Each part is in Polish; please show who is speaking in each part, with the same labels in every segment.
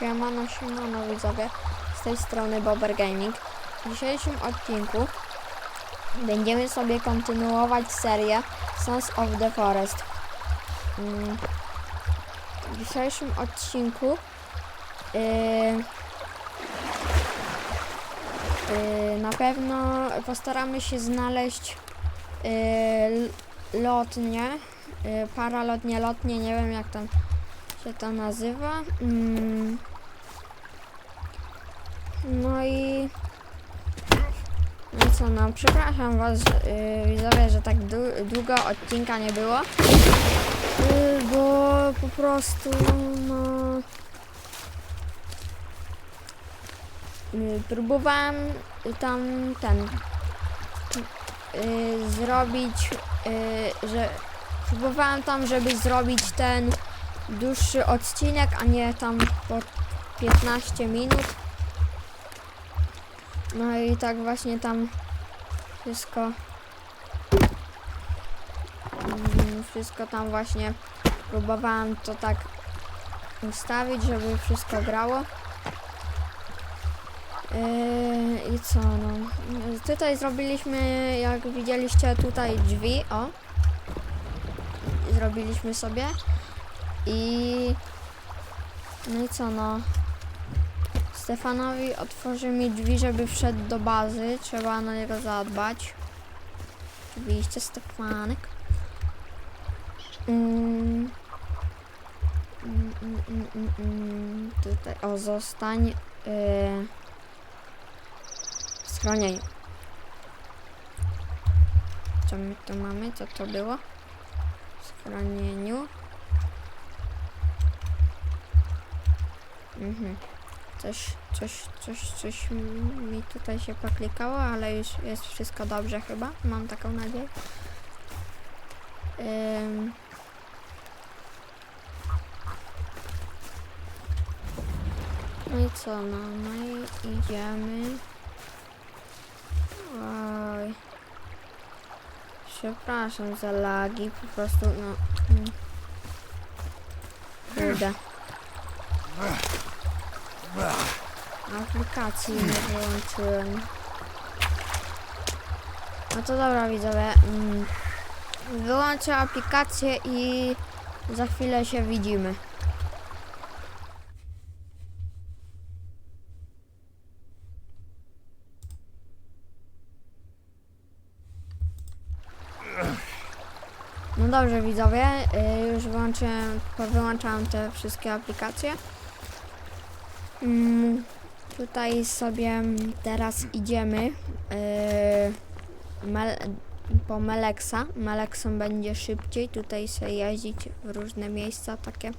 Speaker 1: Siemano, siemano widzowie, z tej strony Bober Gaming. W dzisiejszym odcinku będziemy sobie kontynuować serię Sons of the Forest. Mm, W dzisiejszym odcinku yy, yy, na pewno postaramy się znaleźć yy, lotnie, yy, paralotnie, lotnie, nie wiem jak tam się to nazywa. Mm. No i. No co, no przepraszam was yy, widzowie, że tak dłu- długo odcinka nie było. Yy, bo po prostu no. Yy, próbowałem tam ten. Zrobić, że próbowałem tam, żeby zrobić ten dłuższy odcinek, a nie tam po 15 minut. No i tak właśnie tam wszystko mm, wszystko tam właśnie próbowałam to tak ustawić, żeby wszystko grało. Yy, I co no? Tutaj zrobiliśmy, jak widzieliście tutaj drzwi, o. Zrobiliśmy sobie. I no i co no? Stefanowi otworzy mi drzwi, żeby wszedł do bazy. Trzeba na niego zadbać. Oczywiście Stefanek. Mm. Mm, mm, mm, mm, mm. Tutaj, o, zostań yy, w schronieniu. Co my tu mamy? Co to było? W schronieniu. Mhm. Coś, coś, coś, coś mi tutaj się poklikało, ale już jest wszystko dobrze chyba. Mam taką nadzieję. Ym. No i co, no, no i idziemy. Oj. Przepraszam za lagi, po prostu, no. mm. Kurde. Aplikacji nie wyłączyłem. No to dobra widzowie. Mm, Wyłączę aplikację i za chwilę się widzimy. No dobrze widzowie, y, już wyłączyłem, wyłączałem te wszystkie aplikacje. Mm, tutaj sobie teraz idziemy yy, Mel, po Meleksa. Meleksem będzie szybciej. Tutaj sobie jeździć w różne miejsca takie.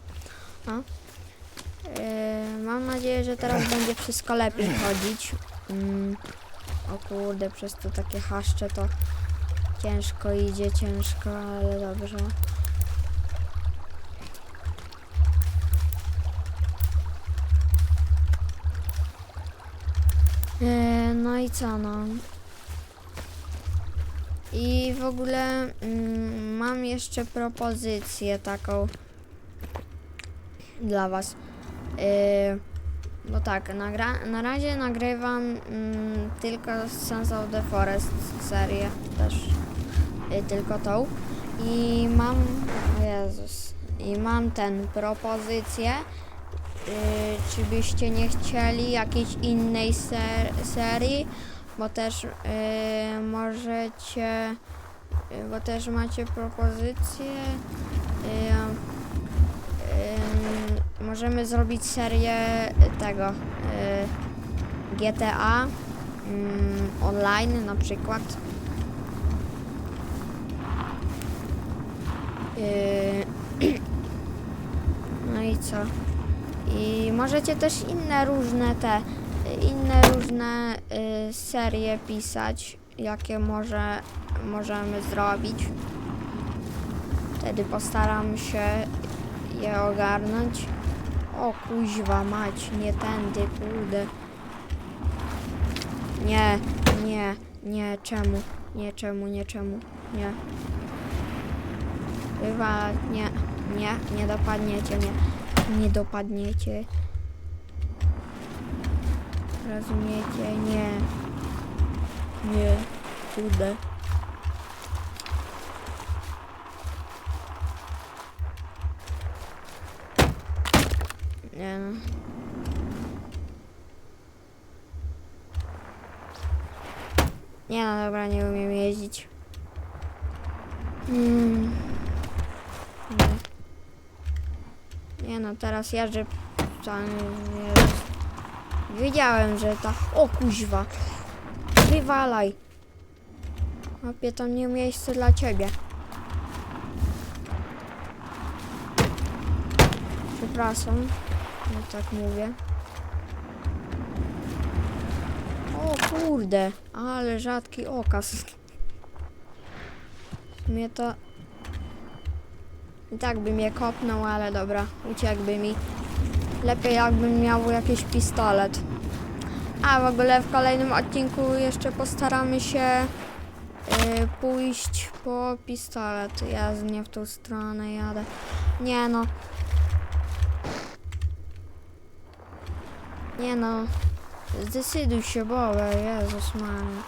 Speaker 1: O. Yy, mam nadzieję, że teraz będzie wszystko lepiej chodzić. Mm, o kurde, przez to takie haszcze to ciężko idzie, ciężko, ale dobrze. E, No i co no? I w ogóle mm, mam jeszcze propozycję taką dla was. E, bo tak, nagra na razie nagrywam mm, tylko Sons of the Forest serię też y, tylko tą i mam Jezus i mam ten propozycję czy byście nie chcieli jakiejś innej ser serii, bo też y, możecie, y, bo też macie propozycję. Y, y, możemy zrobić serię tego y, GTA mm, online na przykład. Y, no i co? I możecie też inne różne te, inne różne y, serie pisać, jakie może, możemy zrobić. Wtedy postaram się je ogarnąć. O kuźwa mać, nie tędy, kurde. Nie, nie, nie, czemu? Nie, czemu, nie, czemu, nie. Wywalać, nie, nie, nie dopadniecie, nie. Nie dopadniecie. Rozumiecie? Nie. Nie. Kurde. Nie no. Nie no, dobra, nie umiem jeździć. Mm. Nie. Nie no, teraz jeżdżę. Tam, jeżdżę. Wiedziałem, że ta... O kuźwa! Wywalaj! Opie, to nie miejsce dla ciebie. Przepraszam, że tak mówię. O kurde, ale rzadki okaz. Mnie to... I tak by mnie kopnął, ale dobra, uciekłby mi. Lepiej jakbym miał jakiś pistolet. A w ogóle w kolejnym odcinku jeszcze postaramy się y, pójść po pistolet. Ja nie w tą stronę jadę. Nie no. Nie no. Zdecyduj się, Boże, Jezus Maria.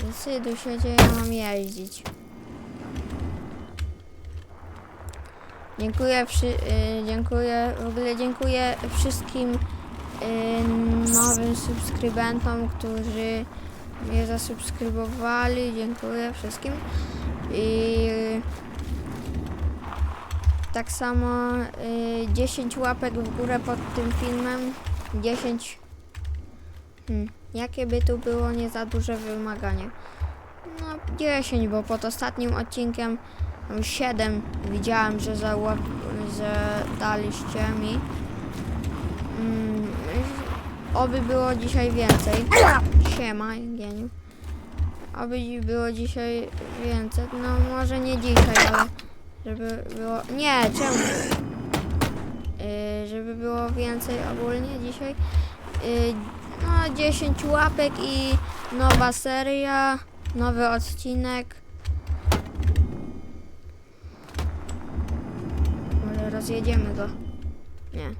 Speaker 1: Zdecyduj się, gdzie ja mam jeździć. Dziękuję, y, dziękuję, w ogóle dziękuję wszystkim y, nowym subskrybentom, którzy mnie zasubskrybowali. Dziękuję wszystkim. I tak samo y, 10 łapek w górę pod tym filmem. 10. Hmm, jakie by tu było nie za duże wymaganie? No 10, bo pod ostatnim odcinkiem tam 7 widziałem, że, załap, że daliście mi. Mm, oby było dzisiaj więcej. Siema, geniu. Oby było dzisiaj więcej. No może nie dzisiaj, ale żeby było... Nie, czemu? Yy, żeby było więcej ogólnie dzisiaj. Yy, no 10 łapek i nowa seria, nowy odcinek. Może rozjedziemy go. Nie.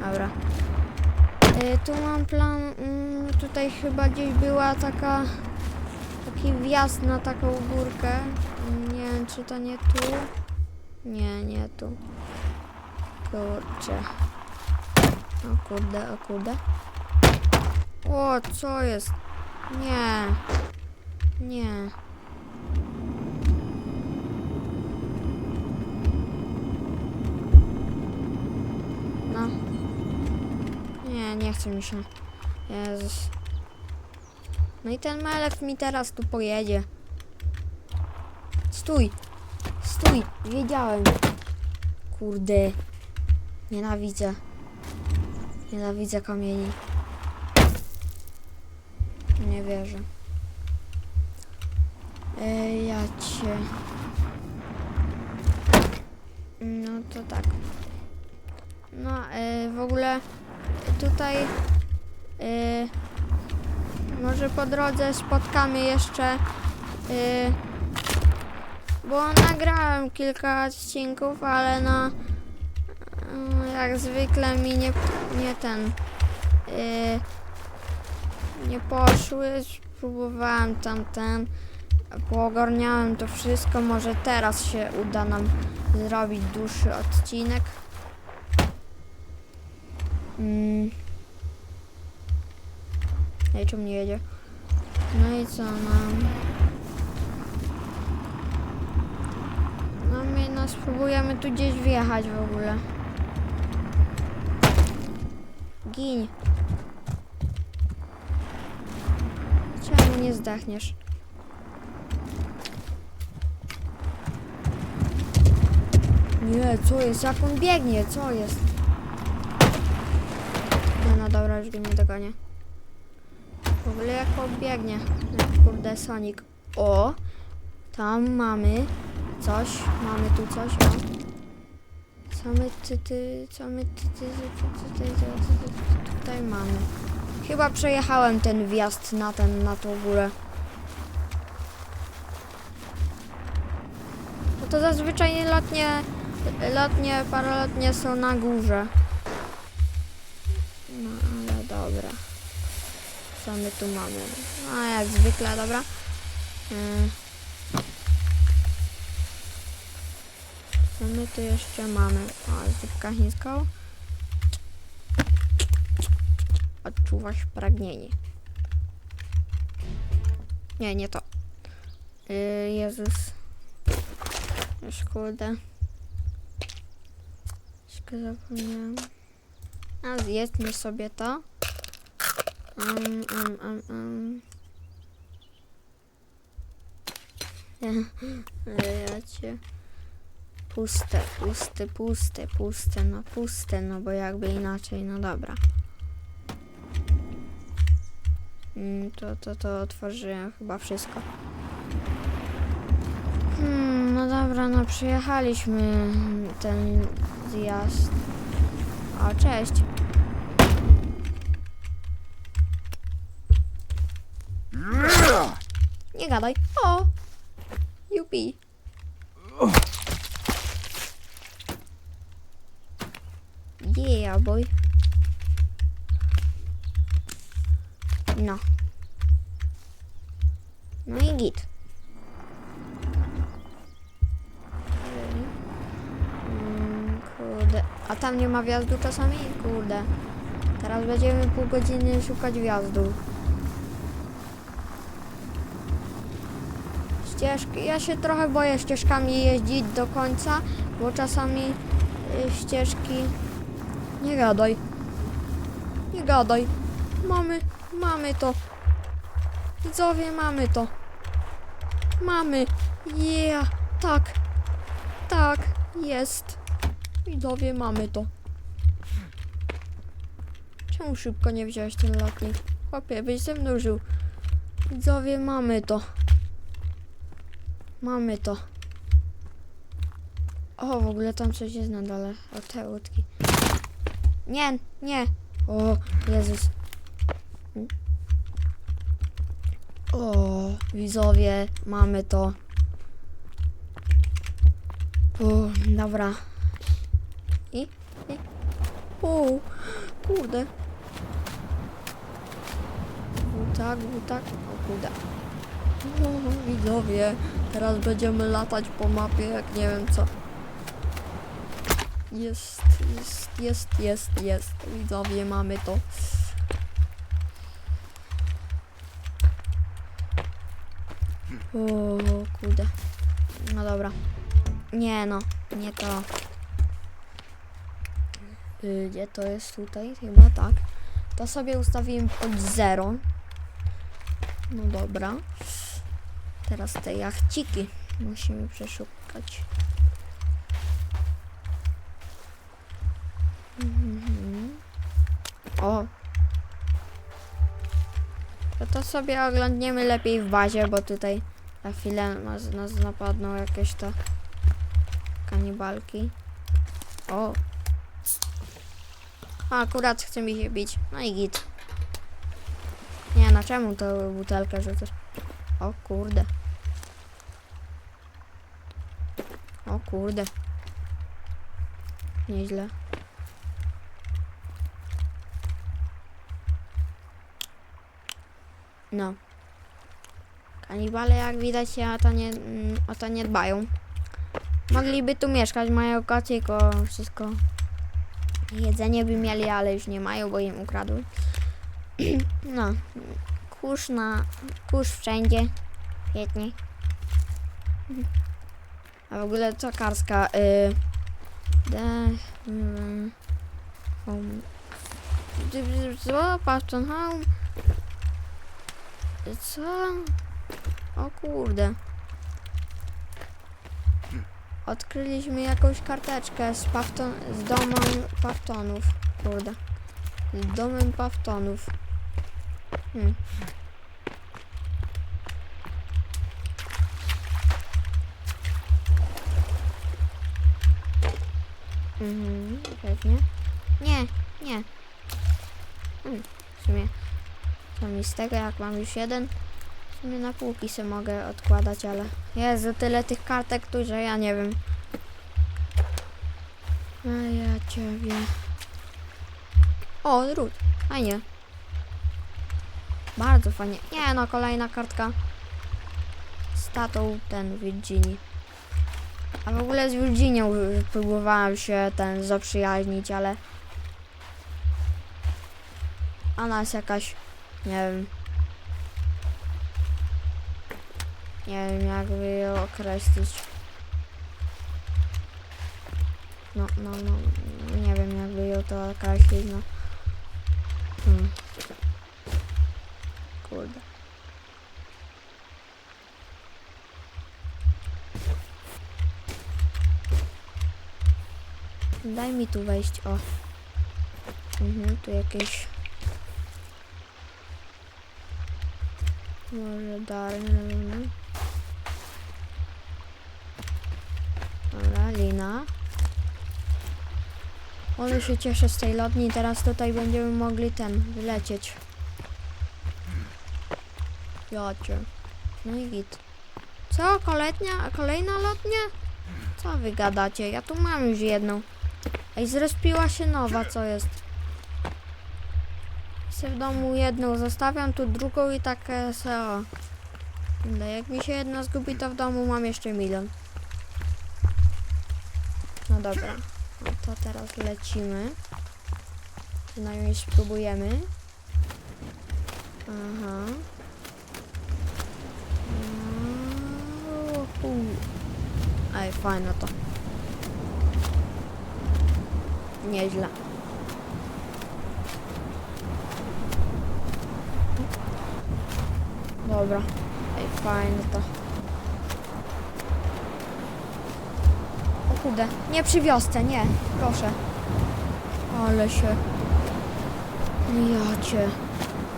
Speaker 1: Dobra. Y, tu mam plan, mm, tutaj chyba gdzieś była taka, taki wjazd na taką górkę. Nie wiem, czy to nie tu. Nie, nie tu. Kurczę. O kurde, o kurde. O, co jest? Nie. Nie. No. Nie, nie chce mi się. Jezus. No i ten melek mi teraz tu pojedzie. Stój! Stój! Wiedziałem. Kurde. Nienawidzę. Nienawidzę kamieni. Nie wierzę. Ej, ja cię. No to tak. No, e, w ogóle tutaj e, może po drodze spotkamy jeszcze e, bo nagrałem kilka odcinków, ale no e, jak zwykle mi nie, nie ten e, nie poszły, spróbowałem tamten poogarniałem to wszystko, może teraz się uda nam zrobić dłuższy odcinek. Mm. Ej, czemu nie jedzie? No i co nam? No my no spróbujemy tu gdzieś wjechać w ogóle. Gin. Czemu nie zdechniesz? Nie, co jest? Jak on biegnie? Co jest? Nie no dobra, już go nie dogonię. W ogóle jak pobiegnie, kurde Sonic. O! Tam mamy coś. Mamy tu coś. O. Co my ty ty. Co my ty ty. Co ty, ty, tutaj mamy. Chyba przejechałem ten wjazd na ten, na tą górę. No to zazwyczaj letnie, letnie, paralotnie są na górze. Co my tu mamy? No jak zwykle, dobra. Yy. Co my tu jeszcze mamy? O, zupka chińska. Odczuwasz pragnienie. Nie, nie to. Yy, Jezus. Już kurde. Troszkę zapomniałam. A zjedzmy sobie to. Um, um. Ja cię. Puste, puste, puste, puste, no puste, no bo jakby inaczej, no dobra. Mm, to, to, to otworzyłem chyba wszystko. Hmm, no dobra, no przyjechaliśmy ten zjazd. O, cześć. Nie gadaj. O! Jupi. Yeah, boy. No. No i git. Kurde. A tam nie ma wjazdu czasami? Kurde. Teraz będziemy pół godziny szukać wjazdu. Ścieżki. Ja się trochę boję ścieżkami jeździć do końca, bo czasami y, ścieżki. Nie gadaj. Nie gadaj. Mamy, mamy to. Widzowie, mamy to. Mamy. Yeah, tak. Tak, jest. Widzowie, mamy to. Czemu szybko nie wziąłeś ten lotnik? Chłopie, byś ze mną żył. Widzowie, mamy to. Mamy to. O, w ogóle tam coś jest na dole. O, te łódki. Nie, nie. O, Jezus. O, widzowie, mamy to. O, dobra. I? I? O, kurde. Butak, butak. O, kurde. O, widzowie, teraz będziemy latać po mapie jak nie wiem co. Jest, jest, jest, jest, jest. Widzowie, mamy to. O, kurde. No dobra. Nie no, nie to. Y, Gdzie to jest tutaj? Chyba tak. To sobie ustawiłem pod zero. No dobra. Teraz te jachciki musimy przeszukać. Mhm. O. To, to sobie oglądniemy lepiej w bazie, bo tutaj na chwilę nas, nas napadną jakieś to kanibalki. O. A, akurat chce mi się bić. No i git. Nie, na czemu to butelkę rzucasz? O kurde. O kurde. Nieźle. No. Kanibale jak widać się o to nie, mm, o to nie dbają. Mogliby tu mieszkać, mają kociko, wszystko. Jedzenie by mieli, ale już nie mają, bo im ukradły. No. Kurz na... Kurz wszędzie. Świetnie. A w ogóle co karska? Y, de, mm, home. Co? Paston home? Co? O kurde. Odkryliśmy jakąś karteczkę z, pawton, z domem pawtonów. Kurde. Z domem pawtonów. Hmm. Mhm, pewnie. Nie, nie. Hmm, w sumie. Co mi z tego, jak mam już jeden? W sumie na półki se mogę odkładać, ale... Jezu, tyle tych kartek tu, że ja nie wiem. A ja ciebie... O, drut. Fajnie. Bardzo fajnie. Nie no, kolejna kartka z tatą ten Virginii. A w ogóle z Virginią próbowałam się ten zaprzyjaźnić, ale ona jest jakaś, nie wiem, nie wiem jakby ją określić. No, no, no, nie wiem jakby ją to określić, no. Hmm. Kurde. Daj mi tu wejść, o. Mhm, tu jakieś... Może dalej. Dobra, lina. Ale się cieszę z tej lotni, teraz tutaj będziemy mogli ten, wylecieć. Jocie. No i git. Co? Kolejna, kolejna lotnia? Co wy gadacie? Ja tu mam już jedną. Ej, zrespiła się nowa, co jest? Se w domu jedną zostawiam, tu drugą i tak se o. No, jak mi się jedna zgubi, to w domu mam jeszcze milion. No dobra. No to teraz lecimy. Przynajmniej spróbujemy. Aha. Uhu. Ej, fajne to. Nieźle. Dobra. Ej, fajne to. O nie przy wiosce, nie, proszę. Ale się... Ja cię.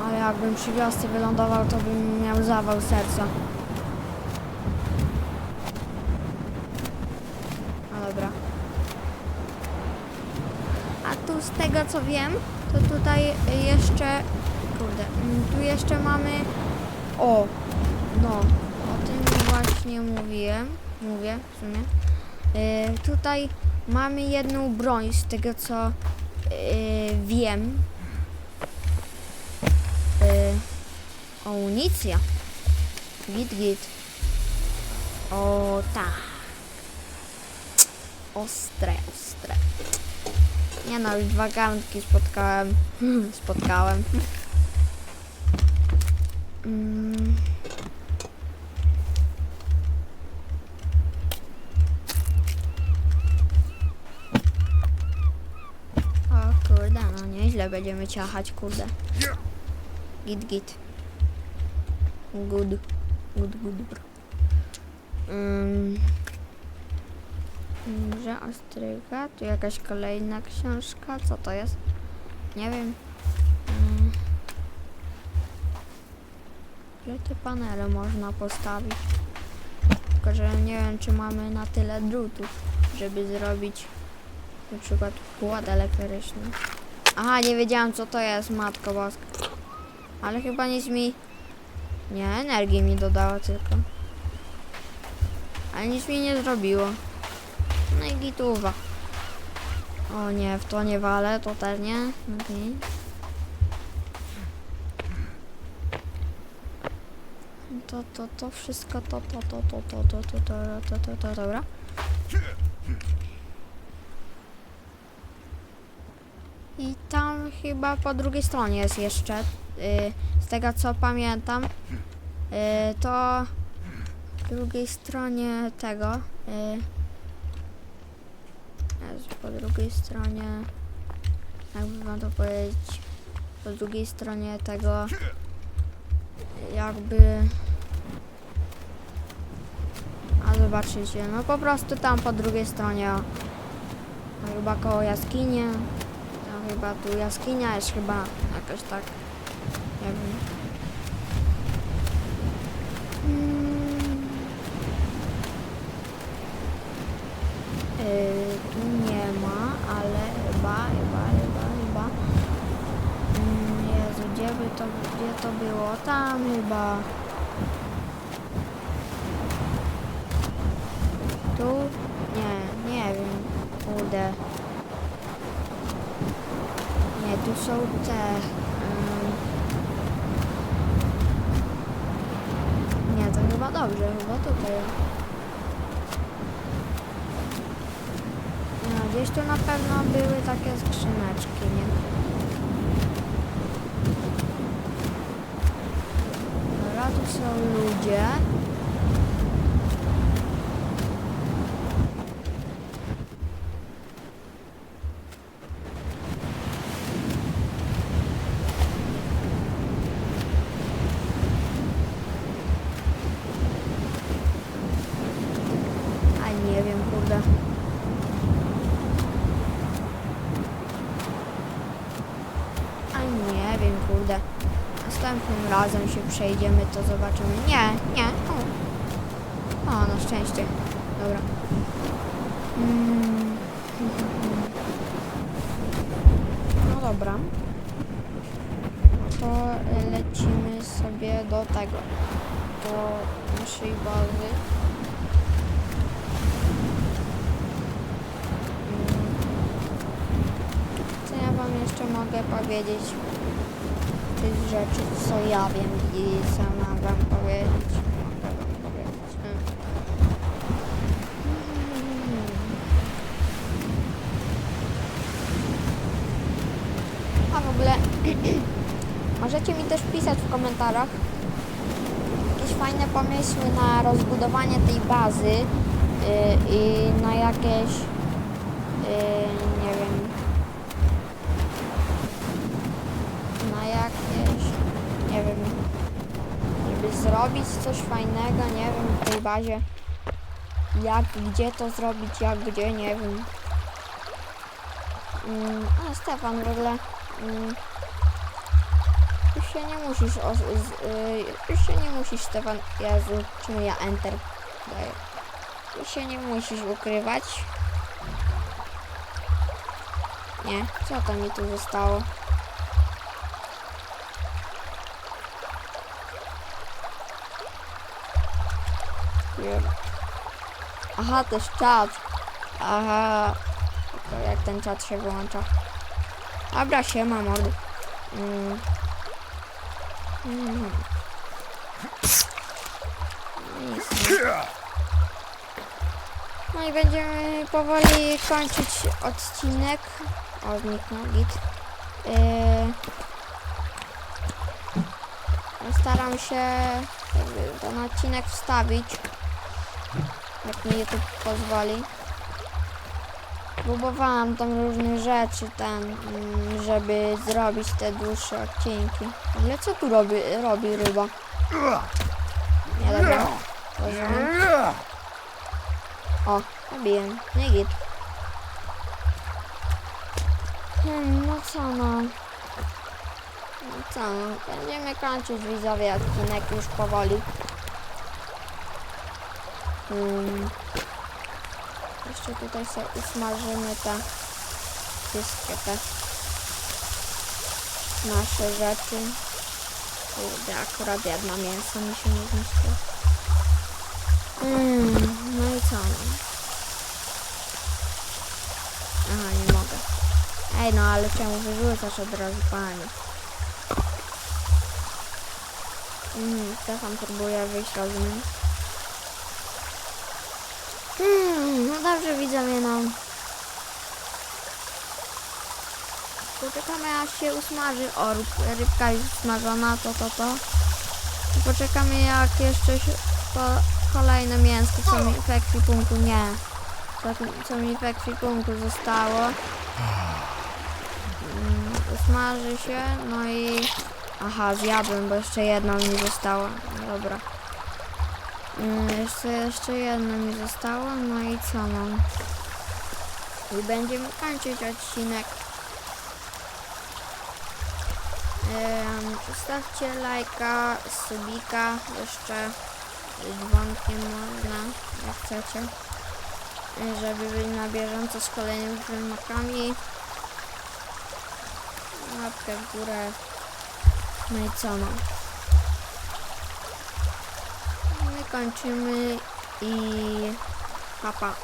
Speaker 1: Ale jakbym przy wiosce wylądował, to bym miał zawał serca. No dobra. A tu z tego co wiem, to tutaj jeszcze... Kurde, mm, tu jeszcze mamy... O! No, o tym właśnie mówiłem. Mówię w sumie. Y, tutaj mamy jedną broń z tego co y, wiem. Y, amunicja. Git, git. O tak. Ostre, ostre. Nie no, już dwa garnki spotkałem. spotkałem. Mm. O kurde, no nieźle będziemy ciachać, kurde. Git, git. Good. Good, good, bro. Um. Dobrze, ostryga. Tu jakaś kolejna książka. Co to jest? Nie wiem. Mm. Ile te panele można postawić? Tylko, że nie wiem, czy mamy na tyle drutów, żeby zrobić na przykład płot elektryczny. Aha, nie wiedziałam co to jest, matko boska. Ale chyba nic mi... Nie, energii mi dodało tylko. Ale nic mi nie zrobiło. No gituwa. O nie, w to nie walę, to też nie. Okej. To, to, to wszystko, to, to, to, to, to, to, to, to, to, to, to, dobra. I tam chyba po drugiej stronie jest jeszcze, y, z tego co pamiętam, y, to po drugiej stronie tego, y, jest po drugiej stronie, jakby wam to powiedzieć, po drugiej stronie tego, jakby, a zobaczycie, no po prostu tam po drugiej stronie, o, chyba koło jaskini, tam chyba tu jaskinia jest chyba jakoś tak, nie wiem. Mm. Tu nie ma, ale chyba, chyba, chyba, chyba. Mm, Jezu, gdzie by to, gdzie to było? Tam chyba. Tu? Nie, nie wiem. Kurde. Nie, tu są te. ym, chyba dobrze, chyba tutaj. o. No, gdzieś tu na pewno były takie skrzyneczki, nie? Dobra, tu są ludzie. A nie wiem, kurde. A nie wiem, kurde. Następnym razem się przejdziemy, to zobaczymy. Nie, nie. O, o na szczęście. Dobra. Mm. No dobra. To lecimy sobie do tego. Do naszej bazy. Mm. Co ja wam jeszcze mogę powiedzieć? Tych rzeczy, co ja wiem i mam wam powiedzieć. Mogę wam powiedzieć. Mm. A w ogóle możecie mi też pisać w komentarzach jakieś fajne pomysły na rozbudowanie tej bazy yy, i na jakieś yy, zrobić coś fajnego, nie wiem w tej bazie. Jak, gdzie to zrobić, jak, gdzie, nie wiem. Mm, a Stefan w ogóle mm, już się nie musisz os- z, y, już się nie musisz Stefan Jezu, czemu ja enter daję? Już się nie musisz ukrywać. Nie, co to mi tu zostało Nie. Aha, jest czat. Aha. To jak ten czat się wyłącza. Dobra, siema mordy. Mm. Mm. No i będziemy powoli kończyć odcinek. O, zniknął git. Yy, Staram się ten odcinek wstawić. Jak mi YouTube pozwoli. Próbowałam tam różne rzeczy ten, mm, żeby zrobić te dłuższe odcinki. Ale co tu robi, robi ryba? Nie dobra. Porządek. O, zabiłem. Nie git. Hmm, no co no. No co no. Będziemy kończyć widzowie odcinek już powoli. Hmm. Jeszcze tutaj sobie usmażymy te wszystkie te nasze rzeczy. Kurde, akurat jedna mięso mi się nie zmieściło. Mm, no i co? Aha, nie mogę. Ej, no ale czemu wyrzucasz od razu, panie? Mm, Stefan próbuje wyjść, rozumiem. Hmm, no dobrze widzowie, no. Poczekamy aż się usmaży. O, ryb- rybka już usmażona, to, to, to. I poczekamy jak jeszcze się, po, kolejne mięsko, co mi w ekwipunku, nie. Co, mi w ekwipunku zostało. Mm, usmaży się, no i... Aha, zjadłem, bo jeszcze jedno mi zostało. Dobra. Mm, Jeszcze, jeszcze jedno mi zostało, no i co mam? I będziemy kończyć odcinek. Zostawcie lajka, subika, jeszcze dzwonkiem można, jak chcecie, żeby być na bieżąco z kolejnymi filmikami. Łapkę w górę. No i co no? My kończymy i papa.